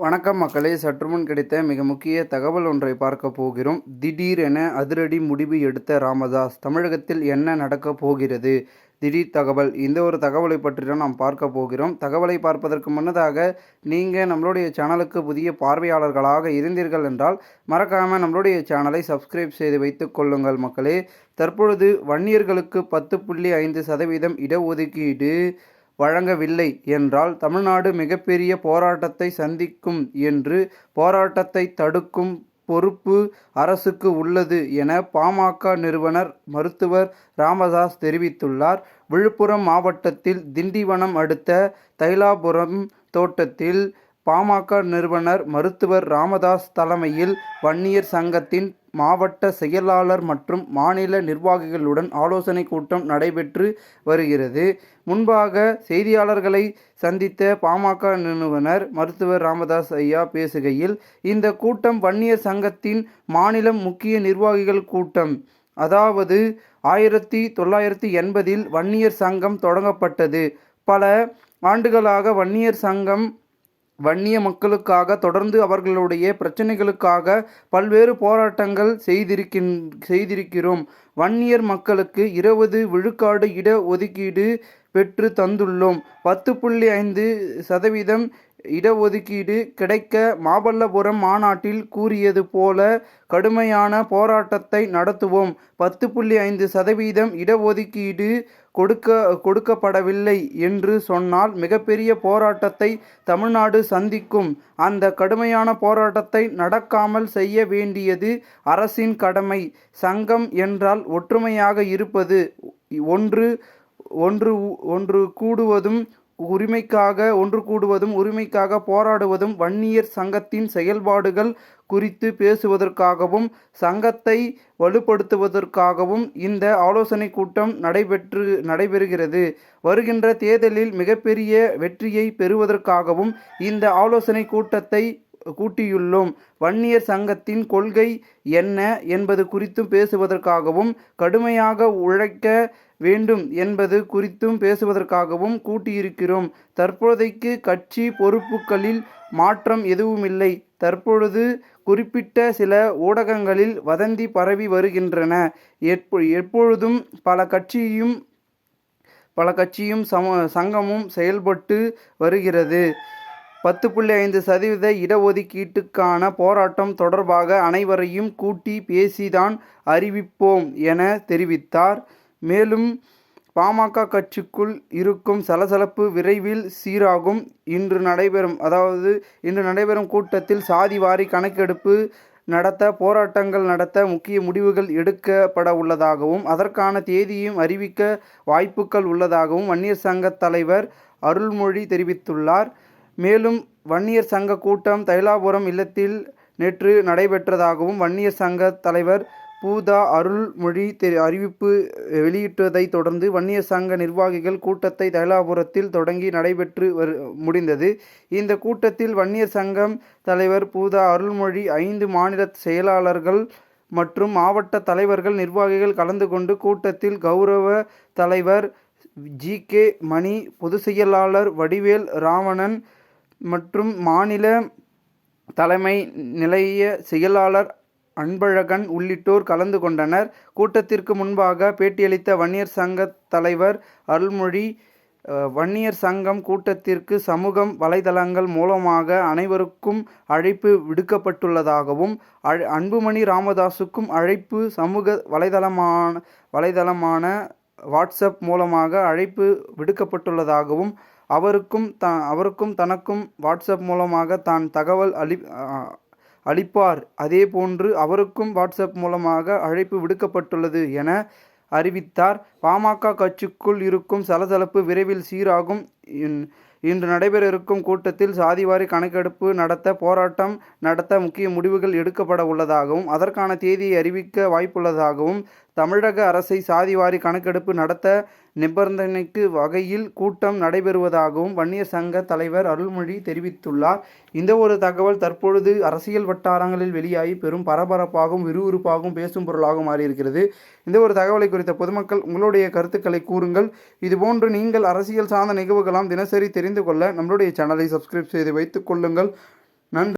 வணக்கம் மக்களே. சற்றுமுன் கிடைத்த மிக முக்கிய தகவல் ஒன்றை பார்க்க போகிறோம். திடீரென அதிரடி முடிவு எடுத்த ராமதாஸ் தமிழகத்தில் என்ன நடக்கப் போகிறது? திடீர் தகவல். இந்த ஒரு தகவலை பற்றி தான் நாம் பார்க்க போகிறோம். தகவலை பார்ப்பதற்கு முன்னதாக நீங்கள் நம்மளுடைய சேனலுக்கு புதிய பார்வையாளர்களாக இருந்தீர்கள் என்றால் மறக்காமல் நம்மளுடைய சேனலை சப்ஸ்கிரைப் செய்து வைத்துக் கொள்ளுங்கள் மக்களே. தற்பொழுது வன்னியர்களுக்கு பத்து புள்ளி ஐந்து சதவீதம் இடஒதுக்கீடு. வழங்கவில்லை என்றால் தமிழ்நாடு மிகப்பெரிய போராட்டத்தை சந்திக்கும் என்று போராட்டத்தை தடுக்கும் பொறுப்பு அரசுக்கு உள்ளது என பாமக நிறுவனர் மருத்துவர் ராமதாஸ் தெரிவித்துள்ளார். விழுப்புரம் மாவட்டத்தில் திண்டிவனம் அடுத்த தைலாபுரம் தோட்டத்தில் பாமக நிறுவனர் மருத்துவர் ராமதாஸ் தலைமையில் வன்னியர் சங்கத்தின் மாவட்ட செயலாளர் மற்றும் மாநில நிர்வாகிகளுடன் ஆலோசனை கூட்டம் நடைபெற்று வருகிறது. முன்பாக செய்தியாளர்களை சந்தித்த பாமக நிறுவனர் மருத்துவர் ராமதாஸ் ஐயா பேசுகையில் இந்த கூட்டம் வன்னியர் சங்கத்தின் மாநிலம் முக்கிய நிர்வாகிகள் கூட்டம். அதாவது ஆயிரத்தி தொள்ளாயிரத்தி எண்பதில் வன்னியர் சங்கம் தொடங்கப்பட்டது. பல ஆண்டுகளாக வன்னியர் சங்கம் வன்னிய மக்களுக்காக தொடர்ந்து அவர்களுடைய பிரச்சனைகளுக்காக பல்வேறு போராட்டங்கள் செய்திருக்கின் செய்திருக்கிறோம். வன்னியர் மக்களுக்கு இருபது விழுக்காடு இட ஒதுக்கீடு பெற்று தந்துள்ளோம். பத்து புள்ளி ஐந்து சதவீதம் இடஒதுக்கீடு கிடைக்க மாமல்லபுரம் மாநாட்டில் கூறியது போல கடுமையான போராட்டத்தை நடத்துவோம். பத்து புள்ளி ஐந்து சதவீதம் இடஒதுக்கீடு கொடுக்க கொடுக்கப்படவில்லை என்று சொன்னால் மிகப்பெரிய போராட்டத்தை தமிழ்நாடு சந்திக்கும். அந்த கடுமையான போராட்டத்தை நடக்காமல் செய்ய வேண்டியது அரசின் கடமை. சங்கம் என்றால் ஒற்றுமையாக இருப்பது. ஒன்று ஒன்று ஒன்று கூடுவதும் உரிமைக்காக ஒன்று கூடுவதும் உரிமைக்காக போராடுவதும் வன்னியர் சங்கத்தின் செயல்பாடுகள் குறித்து பேசுவதற்காகவும் சங்கத்தை வலுப்படுத்துவதற்காகவும் இந்த ஆலோசனை கூட்டம் நடைபெற்று நடைபெறுகிறது. வருகின்ற தேர்தலில் மிகப்பெரிய வெற்றியை பெறுவதற்காகவும் இந்த ஆலோசனை கூட்டத்தை கூட்டியுள்ளோம் வன்னியர் சங்கத்தின் கொள்கை என்ன என்பது குறித்தும் பேசுவதற்காகவும் கடுமையாக உழைக்க வேண்டும் என்பது குறித்தும் பேசுவதற்காகவும் கூட்டியிருக்கிறோம். தற்போதைக்கு கட்சி பொறுப்புகளில் மாற்றம் எதுவுமில்லை. தற்பொழுது குறிப்பிட்ட சில ஊடகங்களில் வதந்தி பரவி வருகின்றன. எப்பொ எப்பொழுதும் பல கட்சியும் பல கட்சியும் சம சங்கமும் செயல்பட்டு வருகிறது. பத்து புள்ளி ஐந்து சதவீத இடஒதுக்கீட்டுக்கான போராட்டம் தொடர்பாக அனைவரையும் கூட்டி பேசிதான் அறிவிப்போம் என தெரிவித்தார். மேலும் பாமக கட்சிக்குள் இருக்கும் சலசலப்பு விரைவில் சீராகும். இன்று நடைபெறும் அதாவது இன்று நடைபெறும் கூட்டத்தில் சாதிவாரி கணக்கெடுப்பு நடத்த போராட்டங்கள் நடத்த முக்கிய முடிவுகள் எடுக்கப்பட உள்ளதாகவும் அதற்கான தேதியும் அறிவிக்க வாய்ப்புகள் உள்ளதாகவும் வன்னியர் சங்க தலைவர் அருள்மொழி தெரிவித்துள்ளார். மேலும் வன்னியர் சங்க கூட்டம் தைலாபுரம் இல்லத்தில் நேற்று நடைபெற்றதாகவும் வன்னியர் சங்க தலைவர் பூதா அருள்மொழி தெரி அறிவிப்பு வெளியிட்டதை தொடர்ந்து வன்னியர் சங்க நிர்வாகிகள் கூட்டத்தை தைலாபுரத்தில் தொடங்கி நடைபெற்று வரு முடிந்தது. இந்த கூட்டத்தில் வன்னியர் சங்கம் தலைவர் பூதா அருள்மொழி ஐந்து மாநில செயலாளர்கள் மற்றும் மாவட்ட தலைவர்கள் நிர்வாகிகள் கலந்து கொண்டு கூட்டத்தில் கௌரவ தலைவர் ஜி கே மணி பொதுச் செயலாளர் வடிவேல் ராவணன் மற்றும் மாநில தலைமை நிலைய செயலாளர் அன்பழகன் உள்ளிட்டோர் கலந்து கொண்டனர். கூட்டத்திற்கு முன்பாக பேட்டியளித்த வன்னியர் சங்க தலைவர் அருள்மொழி வன்னியர் சங்கம் கூட்டத்திற்கு சமூகம் வலைதளங்கள் மூலமாக அனைவருக்கும் அழைப்பு விடுக்கப்பட்டுள்ளதாகவும் அன்புமணி ராமதாசுக்கும் அழைப்பு சமூக வலைதளமான வலைதளமான வாட்ஸ்அப் மூலமாக அழைப்பு விடுக்கப்பட்டுள்ளதாகவும் அவருக்கும் த அவருக்கும் தனக்கும் வாட்ஸ்அப் மூலமாக தான் தகவல் அளி அளிப்பார். அதேபோன்று அவருக்கும் வாட்ஸ்அப் மூலமாக அழைப்பு விடுக்கப்பட்டுள்ளது என அறிவித்தார். பாமக கட்சிக்குள் இருக்கும் சலசலப்பு விரைவில் சீராகும். இன்று நடைபெற இருக்கும் கூட்டத்தில் சாதிவாரி கணக்கெடுப்பு நடத்த போராட்டம் நடத்த முக்கிய முடிவுகள் எடுக்கப்பட உள்ளதாகவும் அதற்கான தேதியை அறிவிக்க வாய்ப்புள்ளதாகவும் தமிழக அரசை சாதிவாரி கணக்கெடுப்பு நடத்த நிபந்தனைக்கு வகையில் கூட்டம் நடைபெறுவதாகவும் வன்னியர் சங்க தலைவர் அருள்மொழி தெரிவித்துள்ளார். இந்த ஒரு தகவல் தற்பொழுது அரசியல் வட்டாரங்களில் வெளியாகி பெரும் பரபரப்பாகவும் விறுவிறுப்பாகவும் பேசும் பொருளாக மாறியிருக்கிறது. இந்த ஒரு தகவலை குறித்த பொதுமக்கள் உங்களுடைய கருத்துக்களை கூறுங்கள். இதுபோன்று நீங்கள் அரசியல் சார்ந்த நிகழ்வுகளாம் தினசரி தெரிந்து கொள்ள நம்மளுடைய சேனலை சப்ஸ்கிரைப் செய்து வைத்துக் கொள்ளுங்கள். நன்றி.